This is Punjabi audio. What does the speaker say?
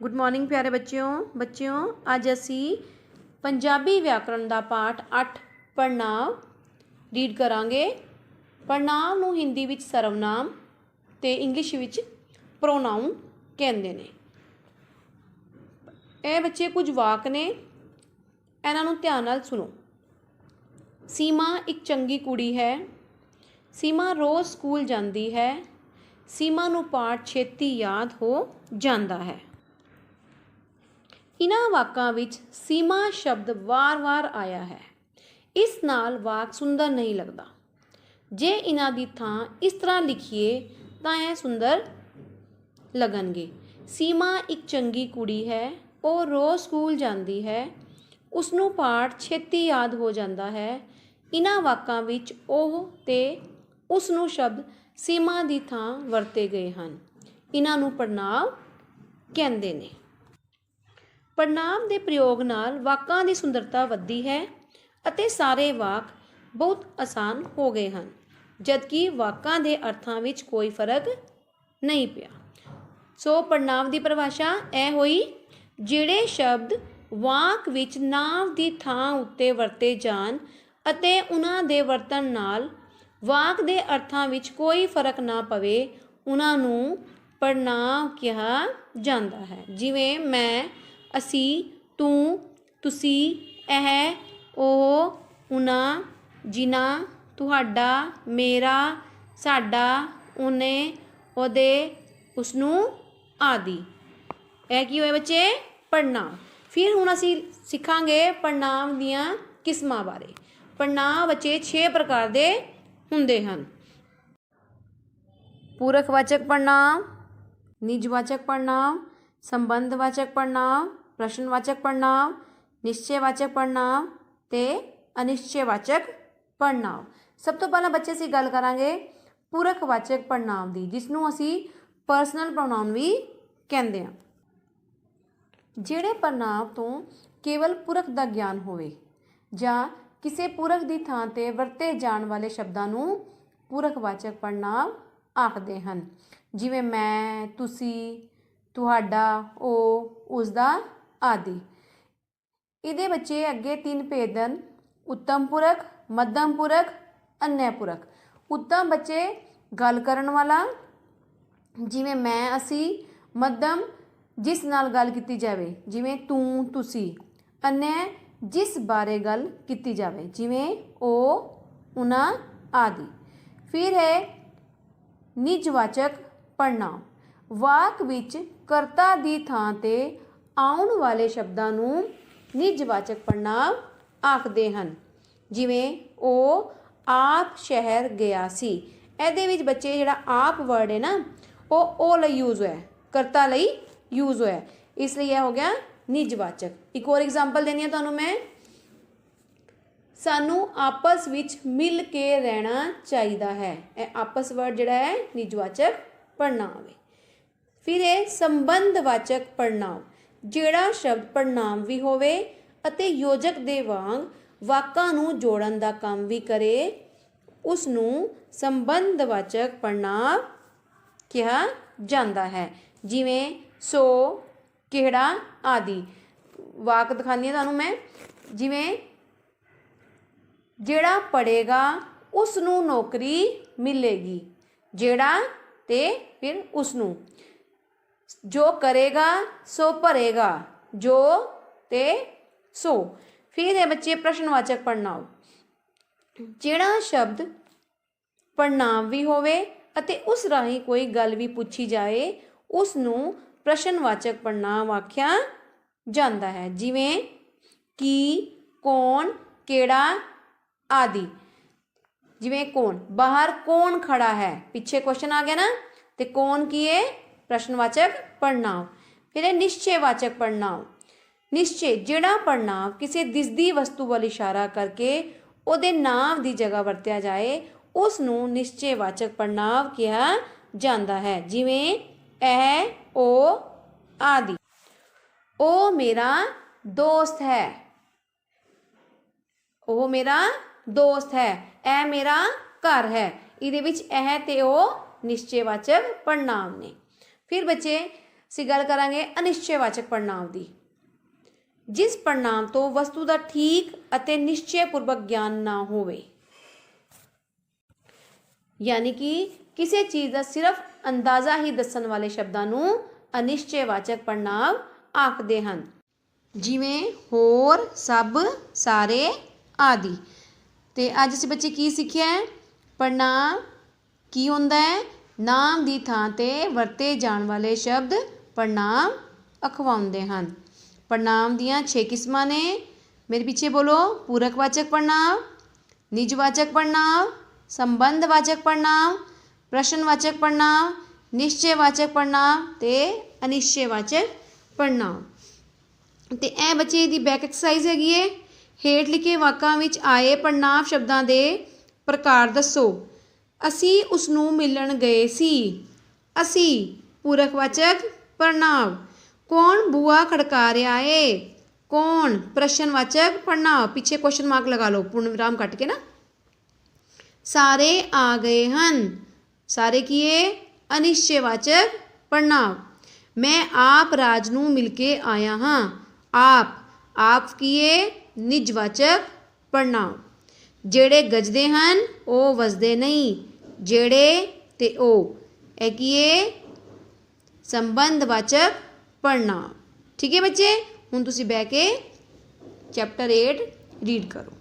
ਗੁੱਡ ਮਾਰਨਿੰਗ ਪਿਆਰੇ ਬੱਚਿਓ ਬੱਚਿਓ, ਅੱਜ ਅਸੀਂ ਪੰਜਾਬੀ ਵਿਆਕਰਣ ਦਾ ਪਾਠ 8 ਪੜ੍ਹਨਾਂਵ ਰੀਡ ਕਰਾਂਗੇ। ਪੜ੍ਹਨਾਂਵ ਨੂੰ ਹਿੰਦੀ ਵਿੱਚ ਸਰਵਨਾਮ ਤੇ ਇੰਗਲਿਸ਼ ਵਿੱਚ ਪ੍ਰੋਨਾਊਨ ਕਹਿੰਦੇ ਨੇ। ਇਹ ਬੱਚੇ ਕੁਝ ਵਾਕ ਨੇ, ਇਹਨਾਂ ਨੂੰ ਧਿਆਨ ਨਾਲ ਸੁਣੋ। ਸੀਮਾ ਇੱਕ ਚੰਗੀ ਕੁੜੀ ਹੈ, ਸੀਮਾ ਰੋਜ਼ ਸਕੂਲ ਜਾਂਦੀ ਹੈ, ਸੀਮਾ ਨੂੰ ਪਾਠ ਛੇਤੀ ਯਾਦ ਹੋ ਜਾਂਦਾ ਹੈ। ਇਹਨਾਂ ਵਾਕਾਂ ਵਿੱਚ ਸੀਮਾ ਸ਼ਬਦ ਵਾਰ-ਵਾਰ ਆਇਆ ਹੈ। ਇਸ ਨਾਲ ਵਾਕ ਸੁੰਦਰ ਨਹੀਂ ਲੱਗਦਾ। ਜੇ ਇਹਨਾਂ ਦੀ ਥਾਂ ਇਸ ਤਰ੍ਹਾਂ ਲਿਖੀਏ, ਤਾਂ ਇਹ ਸੁੰਦਰ ਲੱਗਣਗੇ। ਸੀਮਾ ਇੱਕ ਚੰਗੀ ਕੁੜੀ ਹੈ, ਉਹ ਰੋਜ਼ ਸਕੂਲ ਜਾਂਦੀ ਹੈ ਉਸ ਨੂੰ ਪਾਠ ਛੇਤੀ ਯਾਦ ਹੋ ਜਾਂਦਾ ਹੈ। ਇਹਨਾਂ ਵਾਕਾਂ ਵਿੱਚ ਉਹ ਤੇ ਉਸ ਨੂੰ ਸ਼ਬਦ ਸੀਮਾ ਦੀ ਥਾਂ ਵਰਤੇ ਗਏ ਹਨ। ਇਹਨਾਂ ਨੂੰ ਪੜਨਾਵ ਕਹਿੰਦੇ ਨੇ। ਪੜਨਾਮ ਦੇ ਪ੍ਰਯੋਗ ਨਾਲ ਵਾਕਾਂ ਦੀ ਸੁੰਦਰਤਾ ਵੱਧਦੀ ਹੈ ਅਤੇ ਸਾਰੇ ਵਾਕ ਬਹੁਤ ਆਸਾਨ ਹੋ ਗਏ ਹਨ, ਜਦਕਿ ਵਾਕਾਂ ਦੇ ਅਰਥਾਂ ਵਿੱਚ ਕੋਈ ਫ਼ਰਕ ਨਹੀਂ ਪਿਆ। ਸੋ ਪੜਨਾਮ ਦੀ ਪਰਿਭਾਸ਼ਾ ਇਹ ਹੋਈ, ਜਿਹੜੇ ਸ਼ਬਦ ਵਾਕ ਵਿੱਚ ਨਾਮ ਦੀ ਥਾਂ ਉੱਤੇ ਵਰਤੇ ਜਾਣ ਅਤੇ ਉਹਨਾਂ ਦੇ ਵਰਤਣ ਨਾਲ ਵਾਕ ਦੇ ਅਰਥਾਂ ਵਿੱਚ ਕੋਈ ਫ਼ਰਕ ਨਾ ਪਵੇ, ਉਹਨਾਂ ਨੂੰ ਪੜਨਾਮ ਕਿਹਾ ਜਾਂਦਾ ਹੈ। ਜਿਵੇਂ ਮੈਂ ਅਸੀਂ, ਤੂੰ, ਤੁਸੀਂ, ਇਹ, ਉਹ ਉਹਨਾਂ ਜਿਨ੍ਹਾਂ ਤੁਹਾਡਾ, ਮੇਰਾ, ਸਾਡਾ, ਉਹਨੇ, ਉਹਦੇ, ਉਸਨੂੰ ਆਦਿ। ਇਹ ਕੀ ਹੋਇਆ ਬੱਚੇ? ਪੜਨਾਮ ਫਿਰ ਹੁਣ ਅਸੀਂ ਸਿੱਖਾਂਗੇ ਪੜਨਾਮ ਦੀਆਂ ਕਿਸਮਾਂ ਬਾਰੇ। ਪੜਨਾਮ ਬੱਚੇ 6 ਪ੍ਰਕਾਰ ਦੇ ਹੁੰਦੇ ਹਨ। ਪੂਰਕਵਾਚਕ ਪੜਨਾਮ ਨਿਜਵਾਚਕ ਪੜਨਾਮ ਸੰਬੰਧਵਾਚਕ ਪੜਨਾਮ ਪ੍ਰਸ਼ਨਵਾਚਕ ਪੜਨਾਮ ਨਿਸ਼ਚੈਵਾਚਕ ਪੜਨਾਮ ਤੇ ਅਨਿਸ਼ਚੈਵਾਚਕ ਪੜਨਾਮ ਸਭ ਤੋਂ ਪਹਿਲਾਂ ਬੱਚੇ ਅਸੀਂ ਗੱਲ ਕਰਾਂਗੇ ਪੂਰਕਵਾਚਕ ਪੜਨਾਮ ਦੀ ਜਿਸ ਨੂੰ ਅਸੀਂ ਪਰਸਨਲ ਪ੍ਰੋਨਾਉਨ ਵੀ ਕਹਿੰਦੇ ਹਾਂ ਜਿਹੜੇ ਪੜਨਾਮ ਤੋਂ ਕੇਵਲ ਪੁਰਖ ਦਾ ਗਿਆਨ ਹੋਵੇ ਜਾਂ ਕਿਸੇ ਪੁਰਖ ਦੀ ਥਾਂ ਤੇ ਵਰਤੇ ਜਾਣ ਵਾਲੇ ਸ਼ਬਦਾਂ ਨੂੰ ਪੂਰਕਵਾਚਕ ਪੜਨਾਮ ਆਖਦੇ ਹਨ ਜਿਵੇਂ ਮੈਂ ਤੁਸੀਂ ਤੁਹਾਡਾ ਉਹ ਉਸ ਦਾ ਆਦਿ। ਇਹਦੇ ਬੱਚੇ ਅੱਗੇ ਤਿੰਨ ਭੇਦ ਹਨ ਉੱਤਮ ਪੁਰਖ, ਮੱਧਮ ਪੁਰਖ, ਅੰਨਯ ਪੁਰਖ। ਉੱਤਮ ਬੱਚੇ ਗੱਲ ਕਰਨ ਵਾਲਾ, ਜਿਵੇਂ ਮੈਂ, ਅਸੀਂ, ਮੱਧਮ, ਜਿਸ ਨਾਲ ਗੱਲ ਕੀਤੀ ਜਾਵੇ, ਜਿਵੇਂ ਤੂੰ, ਤੁਸੀਂ। ਅੰਨਯ, ਜਿਸ ਬਾਰੇ ਗੱਲ ਕੀਤੀ ਜਾਵੇ, ਜਿਵੇਂ ਉਹ, ਉਹਨਾਂ ਆਦਿ। ਫਿਰ ਹੈ ਨਿਜਵਾਚਕ ਪੜਨਾਮ ਵਾਕ ਵਿੱਚ ਕਰਤਾ ਦੀ ਥਾਂ ਤੇ ਆਉਣ ਵਾਲੇ ਸ਼ਬਦਾਂ ਨੂੰ ਨਿਜਵਾਚਕ ਪੜਨਾਮ ਆਖਦੇ ਹਨ। ਜਿਵੇਂ, ਉਹ ਆਪ ਸ਼ਹਿਰ ਗਿਆ ਸੀ। ਇਹਦੇ ਵਿੱਚ ਬੱਚੇ ਜਿਹੜਾ ਆਪ ਵਰਡ ਹੈ ਨਾ, ਉਹ ਉਹ ਲਈ ਯੂਜ਼ ਹੋਇਆ ਕਰਤਾ ਲਈ ਯੂਜ਼ ਹੋਇਆ ਇਸ ਲਈ ਇਹ ਹੋ ਗਿਆ ਨਿਜਵਾਚਕ ਇੱਕ ਹੋਰ ਐਗਜ਼ਾਮਪਲ ਦੇਣੀ ਹੈ ਤੁਹਾਨੂੰ ਮੈਂ। ਸਾਨੂੰ ਆਪਸ ਵਿੱਚ ਮਿਲ ਕੇ ਰਹਿਣਾ ਚਾਹੀਦਾ ਹੈ। ਇਹ ਆਪਸ ਵਰਡ ਜਿਹੜਾ ਹੈ ਨਿਜਵਾਚਕ ਪੜਨਾਮ ਹੈ। ਫਿਰ ਇਹ ਸੰਬੰਧਵਾਚਕ ਪੜਨਾਮ ਜਿਹੜਾ ਸ਼ਬਦ ਪੜਨਾਮ ਵੀ ਹੋਵੇ ਅਤੇ ਯੋਜਕ ਦੇ ਵਾਂਗ ਵਾਕਾਂ ਨੂੰ ਜੋੜਨ ਦਾ ਕੰਮ ਵੀ ਕਰੇ ਉਸ ਨੂੰ ਸੰਬੰਧਵਾਚਕ ਪੜਨਾਮ ਕਿਹਾ ਜਾਂਦਾ ਹੈ। ਜਿਵੇਂ ਸੋ, ਕਿਹੜਾ ਆਦਿ। ਵਾਕ ਦਿਖਾਉਂਦੀ ਹਾਂ ਤੁਹਾਨੂੰ ਮੈਂ। ਜਿਵੇਂ ਜਿਹੜਾ ਪੜੇਗਾ ਉਸ ਨੂੰ ਨੌਕਰੀ ਮਿਲੇਗੀ। ਜਿਹੜਾ ਤੇ ਫਿਰ ਉਸ ਨੂੰ ਜੋ ਕਰੇਗਾ, ਸੋ ਭਰੇਗਾ। ਜੋ ਤੇ ਸੋ। ਫਿਰ ਇਹ ਬੱਚੇ ਪ੍ਰਸ਼ਨਵਾਚਕ ਪੜਨਾਮ ਜਿਹੜਾ ਸ਼ਬਦ ਪੜਨਾਮ ਵੀ ਹੋਵੇ ਅਤੇ ਉਸ ਰਾਹੀਂ ਕੋਈ ਗੱਲ ਵੀ ਪੁੱਛੀ ਜਾਏ ਉਸ ਨੂੰ ਪ੍ਰਸ਼ਨਵਾਚਕ ਪੜਨਾਮ ਆਖਿਆ ਜਾਂਦਾ ਹੈ। ਜਿਵੇਂ ਕੀ, ਕੌਣ, ਕਿਹੜਾ ਆਦਿ। ਜਿਵੇਂ ਕੌਣ, ਬਾਹਰ ਕੌਣ ਖੜਾ ਹੈ? ਪਿੱਛੇ ਕੁਐਸਚਨ ਆ ਗਿਆ ਨਾ। ਤੇ ਕੌਣ ਕੀ ਹੈ ਪ੍ਰਸ਼ਨਵਾਚਕ ਪੜਨਾਮ ਫਿਰ ਇਹ ਨਿਸ਼ਚੈਵਾਚਕ ਪੜਨਾਮ ਨਿਸ਼ਚੈ ਜਿਹੜਾ ਪੜਨਾਮ ਕਿਸੇ ਦਿਸਦੀ ਵਸਤੂ ਵੱਲ ਇਸ਼ਾਰਾ ਕਰਕੇ ਉਹਦੇ ਨਾਮ ਦੀ ਜਗ੍ਹਾ ਵਰਤਿਆ ਜਾਏ ਉਸ ਨੂੰ ਨਿਸ਼ਚੈਵਾਚਕ ਪੜਨਾਮ ਕਿਹਾ ਜਾਂਦਾ ਹੈ। ਜਿਵੇਂ, ਇਹ ਉਹ ਆਦਿ। ਉਹ ਮੇਰਾ ਦੋਸਤ ਹੈ। ਉਹ ਮੇਰਾ ਦੋਸਤ ਹੈ। ਇਹ ਮੇਰਾ ਘਰ ਹੈ। ਇਹਦੇ ਵਿੱਚ ਇਹ ਤੇ ਉਹ ਨਿਸ਼ਚੈਵਾਚਕ ਪੜਨਾਮ ਨੇ। ਫਿਰ ਬੱਚੇ, ਅਸੀਂ ਗੱਲ ਕਰਾਂਗੇ ਅਨਿਸ਼ਚੈਵਾਚਕ ਪੜਨਾਂਵ ਦੀ। ਜਿਸ ਪੜਨਾਂਵ ਤੋਂ ਵਸਤੂ ਦਾ ਠੀਕ ਅਤੇ ਨਿਸ਼ਚੈ ਪੂਰਵਕ ਗਿਆਨ ਨਾ ਹੋਵੇ। ਯਾਨੀ ਕਿ ਕਿਸੇ ਚੀਜ਼ ਦਾ ਸਿਰਫ ਅੰਦਾਜ਼ਾ ਹੀ ਦੱਸਣ ਵਾਲੇ ਸ਼ਬਦਾਂ ਨੂੰ ਅਨਿਸ਼ਚੈਵਾਚਕ ਪੜਨਾਂਵ ਆਖਦੇ ਹਨ। ਜਿਵੇਂ ਹੋਰ, ਸਭ, ਸਾਰੇ ਆਦਿ। ਤੇ ਅੱਜ ਅਸੀਂ ਬੱਚੇ ਕੀ ਸਿੱਖਿਆ ਹੈ? ਪੜਨਾਂਵ ਕੀ ਹੁੰਦਾ ਹੈ? ਨਾਮ ਦੀ ਥਾਂ ਤੇ ਵਰਤੇ ਜਾਣ ਵਾਲੇ ਸ਼ਬਦ ਪ੍ਰਣਾਮ ਅਖਵਾਉਂਦੇ ਹਨ। ਪ੍ਰਣਾਮ ਦੀਆਂ 6 ਕਿਸਮਾਂ ਨੇ। ਮੇਰੇ ਪਿੱਛੇ ਬੋਲੋ, ਪੂਰਕਵਾਚਕ ਪ੍ਰਣਾਮ, ਨਿਜਵਾਚਕ ਪ੍ਰਣਾਮ, ਸੰਬੰਧਵਾਚਕ ਪ੍ਰਣਾਮ, ਪ੍ਰਸ਼ਨਵਾਚਕ ਪੜਨਾਂਵ ਨਿਸ਼ਚੈਵਾਚਕ ਪੜਨਾਂਵ ਤੇ ਅਨਿਸ਼ਚੈਵਾਚਕ ਪ੍ਰਣਾਮ। ਤੇ ਇਹ ਬੱਚੇ ਦੀ ਬੈਕ ਐਕਸਰਸਾਈਜ਼ ਹੈਗੀ ਏ। ਹੇਠ ਲਿਖੇ ਵਾਕਾਂ ਵਿੱਚ ਆਏ ਪ੍ਰਣਾਮ ਸ਼ਬਦਾਂ ਦੇ ਪ੍ਰਕਾਰ ਦੱਸੋ। ਅਸੀਂ ਉਸ ਨੂੰ ਮਿਲਣ ਗਏ ਸੀ। ਅਸੀਂ ਪੂਰਕਵਾਚਕ ਪ੍ਰਣਾਵ, ਕੌਣ ਬੂਆ ਖੜਕਾ ਰਿਹਾ ਏ? ਕੌਣ ਪ੍ਰਸ਼ਨਵਾਚਕ ਪ੍ਰਣਾਵ? ਪਿੱਛੇ ਕੁਐਸਚਨ ਮਾਰਕ ਲਗਾ ਲਓ ਪੂਰਨ ਵਿਰਾਮ ਕੱਟ ਕੇ ਨਾ। ਸਾਰੇ ਆ ਗਏ ਹਨ। ਸਾਰੇ ਕੀ ਏ ਅਨਿਸ਼ਚੈਵਾਚਕ ਪ੍ਰਣਾਵ। ਮੈਂ ਆਪ ਰਾਜ ਨੂੰ ਮਿਲ ਕੇ ਆਇਆ ਹਾਂ। ਆਪ ਆਪ ਕੀ ਏ ਨਿਜਵਾਚਕ ਪ੍ਰਣਾਵ। ਜਿਹੜੇ ਗੱਜਦੇ ਹਨ, ਉਹ ਵਸਦੇ ਨਹੀਂ। ਜਿਹੜੇ ਤੇ ਉਹ, ਇਹ ਕੀ ਏ? ਸੰਬੰਧਵਾਚਕ ਪੜਨਾਂਵ ਠੀਕ ਹੈ ਬੱਚੇ? ਹੁਣ ਤੁਸੀਂ ਬਹਿ ਕੇ ਚੈਪਟਰ 8 ਰੀਡ ਕਰੋ।